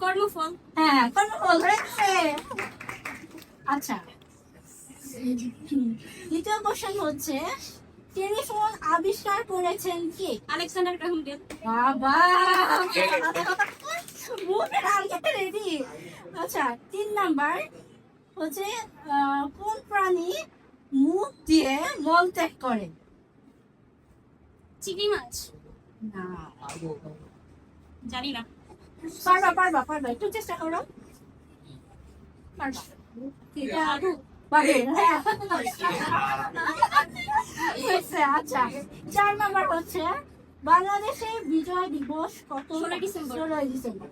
কর্মফল। হ্যাঁ কোন ফল হয়েছে আচ্ছা। দ্বিতীয় কোশ্চেন হচ্ছে টেলিফোন আবিষ্কার করেছেন কে? আলেকজান্ডার গ্রাহাম বেল বাবা! মুখের আলকাটা রেডি আচ্ছা তিন নাম্বার হচ্ছে কোন প্রাণী মুখ দিয়ে মল ত্যাগ করে? চিংড়ি মাছ। না। জানি না। পারবা পারবা পারবা। একটু চেষ্টা করো। পারবা। এটা পারবে হ্যাঁ। আচ্ছা। চার নাম্বার হচ্ছে বাংলাদেশে বিজয় দিবস কত? 16 ডিসেম্বর। ষোলোই ডিসেম্বর।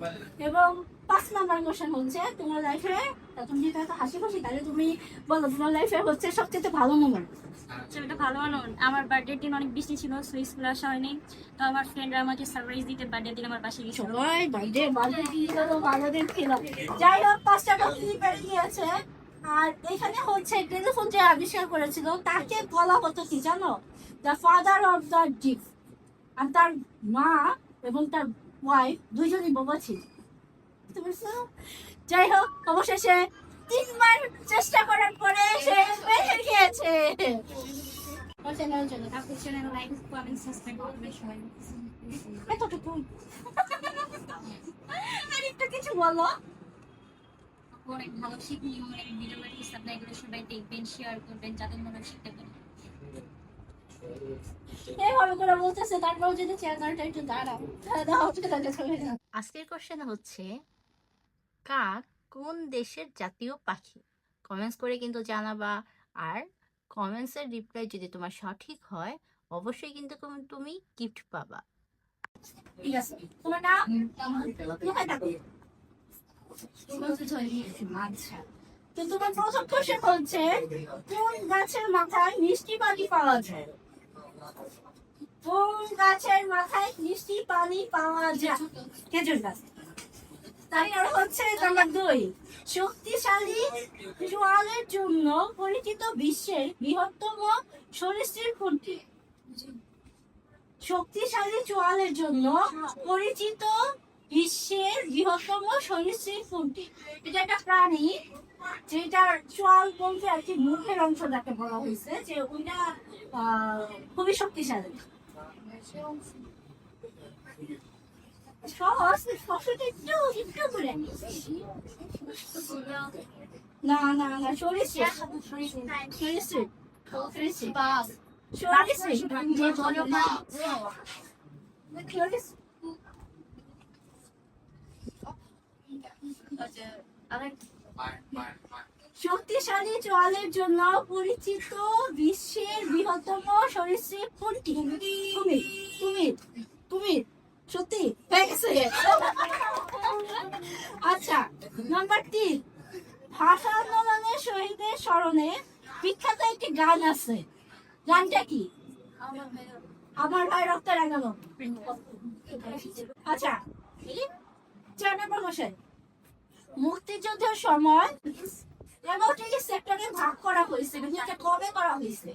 এবং পাঁচ নাম্বার কোশ্চেন হচ্ছে তোমার লাইফে তুমি যেটা এত হাসি খুশি তাহলে তুমি বলো তোমার লাইফে হচ্ছে সবচেয়ে ভালো মোমেন্ট সেটা ভালো আনো আমার বার্থডে দিন অনেক বৃষ্টি ছিল সো স্কুল আসা হয়নি। তো আমার ফ্রেন্ডরা আমাকে সারপ্রাইজ দিতে বার্থডে দিন আমার পাশে গেছিল সবাই বার্থডে বার্থডে দিয়ে গেল বার্থডে ছিল। যাই হোক পাঁচটা কপি পেরে গিয়েছে আর এখানে হচ্ছে টেলিফোন যে আবিষ্কার করেছিল তাকে বলা হতো কি জানো? The father of the deep আর তার মা এবং তার ওয়াইফ দুইজনই বোবা ছিল। যাই হোক, অবশেষে তিনবার চেষ্টা করার পরে সে পেরে গিয়েছে। কিছু বলো। অনেক ভালো শিখনীয় অনেক ভিডিও সবাই দেখবেন শেয়ার করবেন, যাদের মনে শিখতে আজকের কোশ্চেন হচ্ছে কাক কোন দেশের জাতীয় পাখি? কমেন্টস করে কিন্তু জানাবা আর কমেন্টসের রিপ্লাই যদি তোমার সঠিক হয় অবশ্যই কিন্তু তুমি- গিফট পাবা। ঠিক আছে তোমার নাম? আচ্ছা তো তোমার প্রথম কোশ্চেন হচ্ছে কোন গাছের মাথায় মিষ্টি পানি পাওয়া যায়? কোন গাছের মাথায় মিষ্টি পানি পাওয়া যায়। খেজুর তারপর হচ্ছে নাম্বার দুই, শক্তিশালী জোয়ালের জন্য পরিচিত বিশ্বের বৃহত্তম শক্তিশালী চোয়ালের জন্য পরিচিত বিশ্বের বৃহত্তম সরীসৃপ কোনটি? এটা একটা প্রাণী। যেটার চোয়াল বলতে আর কি মুখের অংশটাকে বলা হয়েছে, যে ওইটা খুবই শক্তিশালী। না না না সরীসৃপ সরীসৃপ সরীসৃপ শক্তিশালী চোয়ালের জন্য পরিচিত বিশ্বের বৃহত্তম সরীসৃপ কোনটি? তুমি তুমি সত্যি? আচ্ছা নাম্বার তিন। ভাষা আন্দোলনের শহীদের স্মরণে বিখ্যাত একটি গান আছে। গানটা কি? আমার ভাই রক্ত রাগালো আচ্ছা চার নম্বর মশাই মুক্তিযুদ্ধের সময় এগারোটি সেক্টরে ভাগ করা হয়েছে কিন্তু এটা কবে করা হয়েছে।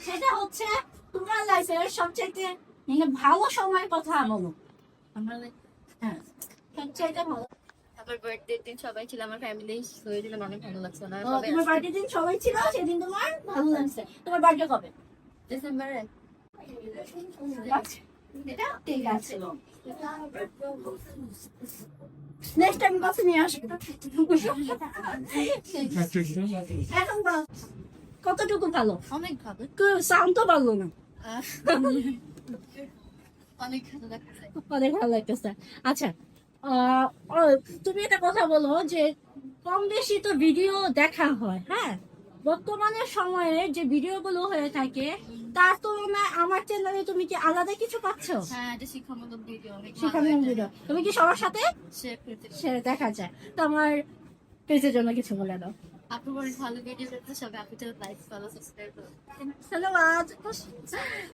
সেটা হচ্ছে তোমার লাইফের সবচেয়ে মানে ভালো সময়ের কথা বলো হ্যাঁ। আমার বার্থডে দিন সবাই ছিল আমার ফ্যামিলি অনেক ভালো লাগছে না। তোমার বার্থডে দিন সবাই ছিল সেদিন তোমার ভালো লাগছে। তোমার বার্থডে কবে? ডিসেম্বরে এটা ঠিক আছে। নেক্সট টাইম কফি নিয়ে আসব এখন কতটুকু ভালো অনেক ভালো। সাউন্ড তো ভালো না। অনেক ভালো লাগতেছে। আচ্ছা তুমি একটা কথা বলো যে কম বেশি তো ভিডিও দেখা হয় হ্যাঁ? বর্তমানে সময়ে যে ভিডিওগুলো হয়ে থাকে তার তুলনায় আমার চ্যানেলে তুমি কি আলাদা কিছু পাচ্ছ? হ্যাঁ এটা শিক্ষামূলক ভিডিও শিক্ষামূলক ভিডিও তুমি কি সবার সাথে? শেয়ার দেখা যায়। তো আমার পেজের জন্য কিছু বলে দাও। আপু অনেক ভালো ভিডিও করতে সবাই আপুতে লাইক ফলো সাবস্ক্রাইব করুন ধন্যবাদ।